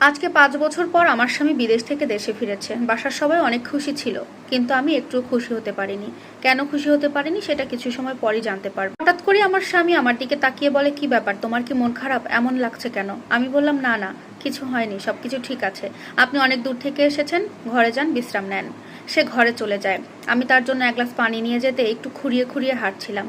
আজকে পাঁচ বছর পর আমার স্বামী বিদেশ থেকে দেশে ফিরেছে। বাসার সবাই অনেক খুশি ছিল, কিন্তু আমি একটু খুশি হতে পারিনি। কেন খুশি হতে পারিনি সেটা কিছু সময় পরই জানতে পারব। হঠাৎ করে আমার স্বামী আমার দিকে তাকিয়ে বলে, কি ব্যাপার, তোমার কি মন খারাপ? এমন লাগছে কেন? আমি বললাম, না না, কিছু হয়নি, সবকিছু ঠিক আছে। আপনি অনেক দূর থেকে এসেছেন, ঘরে যান, বিশ্রাম নেন। সে ঘরে চলে যায়। আমি তার জন্য এক গ্লাস পানি নিয়ে যেতে একটু খুঁড়িয়ে খুঁড়িয়ে হাঁটছিলাম।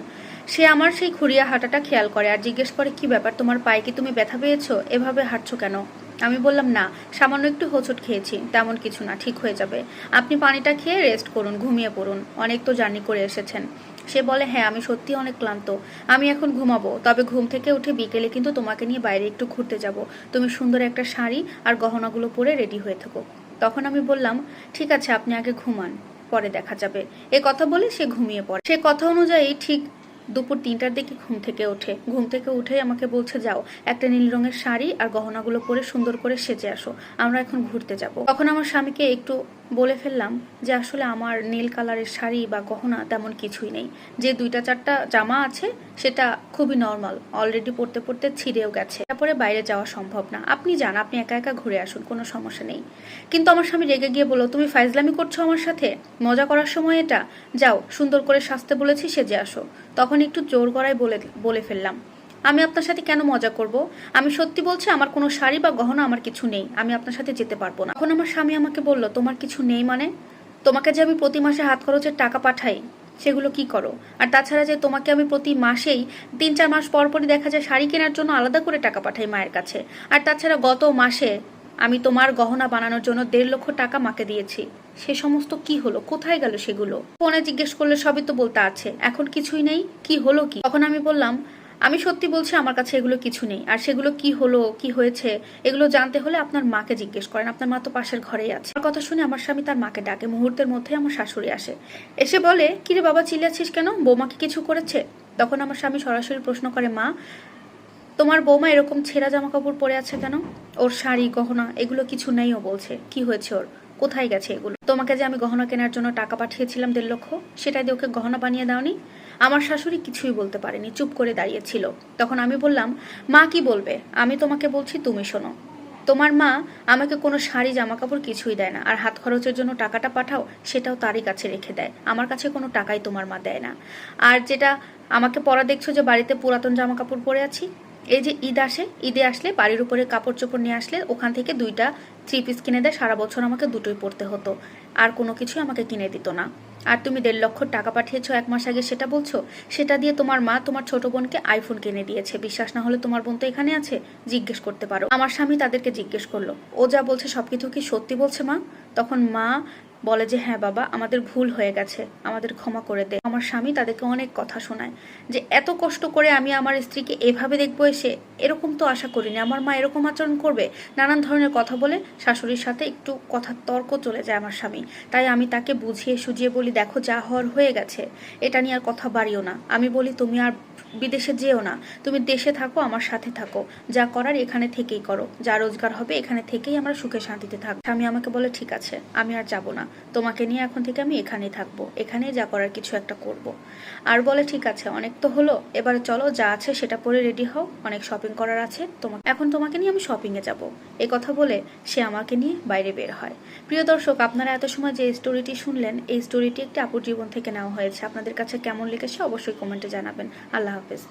সে আমার সেই খুঁড়িয়ে হাঁটাটা খেয়াল করে আর জিজ্ঞেস করে, কি ব্যাপার, তোমার পায়ে কি তুমি ব্যথা পেয়েছ? এভাবে হাঁটছো কেন? আমি বললাম, না, সামান্য একটু হোঁচট খেয়েছি, তেমন কিছু না, ঠিক হয়ে যাবে। আপনি পানিটা খেয়ে রেস্ট করুন, ঘুমিয়ে পড়ুন। অনেক তো জার্নি করে এসেছেন। সে বলে হ্যাঁ আমি সত্যি অনেক ক্লান্ত। আমি এখন ঘুমাবো, তবে ঘুম থেকে উঠে বিকেলে কিন্তু তোমাকে নিয়ে বাইরে একটু ঘুরতে যাব। তুমি সুন্দর একটা শাড়ি আর গহনাগুলো পরে রেডি হয়ে থাকো। তখন আমি বললাম, ঠিক আছে, আপনি আগে ঘুমান, পরে দেখা যাবে। এ কথা বলে সে ঘুমিয়ে পড়ে। সে কথা অনুযায়ী ঠিক দুপুর তিনটার দিকে ঘুম থেকে ওঠে। ঘুম থেকে উঠেই আমাকে বলছে, যাও, একটা নীল রঙের শাড়ি আর গহনাগুলো পরে সুন্দর করে সেজে আসো। আমরা এখন ঘুরতে যাব। তখন আমার স্বামীকে একটু বলে ফেললাম যে, আসলে আমার নীল কালারের শাড়ি বা গহনা তেমন কিছুই নেই। যে দুইটা চারটা জামা আছে, সেটা খুবই নর্মাল। অলরেডি পড়তে পড়তে ছিঁড়েও গেছে। তারপরে বাইরে যাওয়া সম্ভব না। আপনি যান, আপনি একা একা ঘুরে আসুন, কোনো সমস্যা নেই। কিন্তু আমার স্বামী রেগে গিয়ে বলল, তুমি ফাইজলামি করছ আমার সাথে? মজা করার সময় এটা? যাও, সুন্দর করে সাজতে বলেছি, সেজে আসো। তখন একটু জোর গড়ায় বলে বলে ফেললাম, আমি আপনার সাথে কেন মজা করব? আমি সত্যি বলছি, আমার কোনো শাড়ি বা গহনা আমার কিছু নেই, আমি আপনার সাথে যেতে পারব না। এখন আমার স্বামী আমাকে বলল, তোমার কিছু নেই মানে? তোমাকে যে আমি প্রতি মাসে হাত খরচের টাকা পাঠাই, সেগুলো কি করো? আর তাছাড়া যে তোমাকে আমি প্রতি মাসেই তিন চার মাস পর পরই দেখা যায় শাড়ি কেনার জন্য আলাদা করে টাকা পাঠাই মায়ের কাছে। আর তাছাড়া গত মাসে আমি তোমার গহনা বানানোর জন্য দেড় লক্ষ টাকা মাকে দিয়েছি। সে সমস্ত কি হলো? কোথায় গেল সেগুলো? ফোনে জিজ্ঞেস করলে সবই তো বলতে আছে। এখন কিছুই নেই? কি হলো কি? তখন আমি বললাম, আমি সত্যি বলছি আমার কাছে এগুলো কিছু নেই। আর সেগুলো কি হলো? কি হয়েছে? এগুলো জানতে হলে আপনার মাকে জিজ্ঞেস করেন। আপনার মা তো পাশের ঘরেই আছে। আমার কথা শুনে আমার স্বামী তার মাকে ডাকে। মুহূর্তের মধ্যে আমার শাশুড়ি আসে। এসে বলে, কিরে বাবা, চিল্লাচ্ছিস কেন? বৌমা কি কিছু করেছে? তখন আমার স্বামী সরাসরি প্রশ্ন করে, মা তোমার বৌমা এরকম ছেঁড়া জামা কাপড় পরে আছে কেন? ওর শাড়ি, গহনা, এগুলো কিছু নেই ও বলছে। কি হয়েছে ওর? কোথায় গেছে এগুলো? তোমাকে যে আমি গহনা কেনার জন্য টাকা পাঠিয়েছিলাম দেড় লক্ষ সেটা দিয়ে ওকে গহনা বানিয়ে দাওনি? আমার শাশুড়ি কিছুই বলতে পারেনি, চুপ করে দাঁড়িয়েছিল। তখন আমি বললাম, মা কি বলবে? আমি তোমাকে বলছি তুমি শোনো। তোমার মা আমাকে কোনো শাড়ি জামা কাপড় কিছুই দেয় না। আর হাত খরচের জন্য টাকাটা পাঠাও, সেটাও তারই কাছে রেখে দেয়। আমার কাছে কোনো টাকাই তোমার মা দেয় না। আর যেটা আমাকে পরা দেখছ যে বাড়িতে পুরাতন জামা কাপড় পরে আছি এই যে ঈদ আসে, ঈদে আসলে বাড়ির উপরে কাপড় চোপড় নিয়ে আসলে ওখান থেকে দুইটা থ্রি পিস কিনে দেয়। সারা বছর আমাকে দুটোই পরতে হতো। আর কোনো কিছুই আমাকে কিনে দিত না। আর তুমি দেড় লক্ষ টাকা পাঠিয়েছো এক মাস আগে, সেটা বলছো? সেটা দিয়ে তোমার মা তোমার ছোট বোনকে আইফোন কিনে দিয়েছে। বিশ্বাস না হলে তোমার বোন তো এখানে আছে। জিজ্ঞেস করতে পারো। আমার স্বামী তাদেরকে জিজ্ঞেস করল, ও যা বলছে সবকিছু কি সত্যি বলছে মা? তখন মা বলে যে হ্যাঁ বাবা, আমাদের ভুল হয়ে গেছে। আমাদের ক্ষমা করে দে। আমার স্বামী তাদেরকে অনেক কথা শোনায়, যে, এত কষ্ট করে আমি আমার স্ত্রীকে এভাবে দেখব এসে? এরকম তো আশা করিনি। আমার মা এরকম আচরণ করবে? নানান ধরনের কথা বলে শাশুড়ির সাথে একটু কথা তর্ক চলে যায় আমার স্বামী। তাই আমি তাকে বুঝিয়ে সুজিয়ে বলি দেখো যা হওয়ার হয়ে গেছে, এটা নিয়ে আর কথা বাড়িও না। আমি বলি, তুমি আর বিদেশে যেও না, তুমি দেশে থাকো, আমার সাথে থাকো। যা করার এখানে থেকেই করো। যা রোজগার হবে, এখানে থেকেই আমরা সুখে শান্তিতে থাকব। স্বামী আমাকে বলে, ঠিক আছে, আমি আর যাব না। তোমাকে নিয়ে এখন থেকে আমি এখানেই থাকব। এখানেই যা করার কিছু একটা করব। আর বলে, ঠিক আছে, অনেক তো হলো। এবারে চলো, যা আছে সেটা পরে রেডি হও। অনেক শপিং করার আছে। তোমাকে এখন তোমাকে নিয়ে আমি শপিংয়ে যাব। এই কথা বলে সে আমাকে নিয়ে বাইরে বের হয়। প্রিয় দর্শক, আপনারা এত সময় যে স্টোরিটি শুনলেন, এই স্টোরিটি একটি আপুর জীবন থেকে নেওয়া হয়েছে। আপনাদের কাছে কেমন লেগেছে অবশ্যই কমেন্টে জানাবেন। আল্লাহ হাফেজ।